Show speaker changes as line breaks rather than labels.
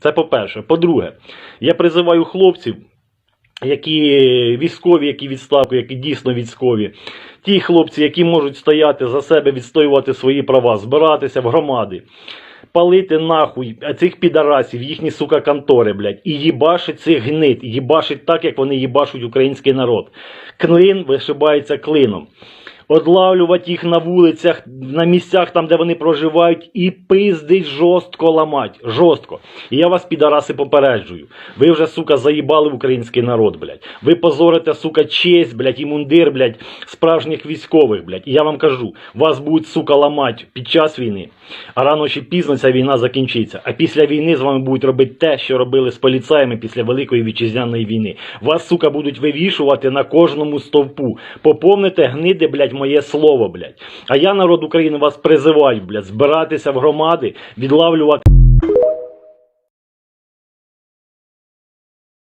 Це по-перше. По-друге, я призиваю хлопців, які військові, які відставку, які дійсно військові, ті хлопці, які можуть стояти за себе, відстоювати свої права, збиратися в громади. Палити нахуй цих підарасів, їхні сука контори, блядь, і їбашить цих гнид, і їбашить так, як вони їбашуть український народ. Клин вишибається клином. Одлавлювати їх на вулицях, на місцях, там, де вони проживають, і пиздить жорстко ламать. Жорстко. І я вас, підараси, попереджую. Ви вже, сука, заїбали український народ, блядь. Ви позорите, сука, честь, блядь, і мундир, блядь, справжніх військових, блядь. І я вам кажу, вас будуть, сука, ламать під час війни. А рано чи пізно ця війна закінчиться. А після війни з вами будуть робити те, що робили з поліцаями після Великої вітчизняної війни. Вас, сука, будуть вивішувати на кожному стовпу. Поповните гниди, блядь, моє слово, блядь. А я, народ України, вас призиваю, блядь, збиратися в громади, відлавлювати.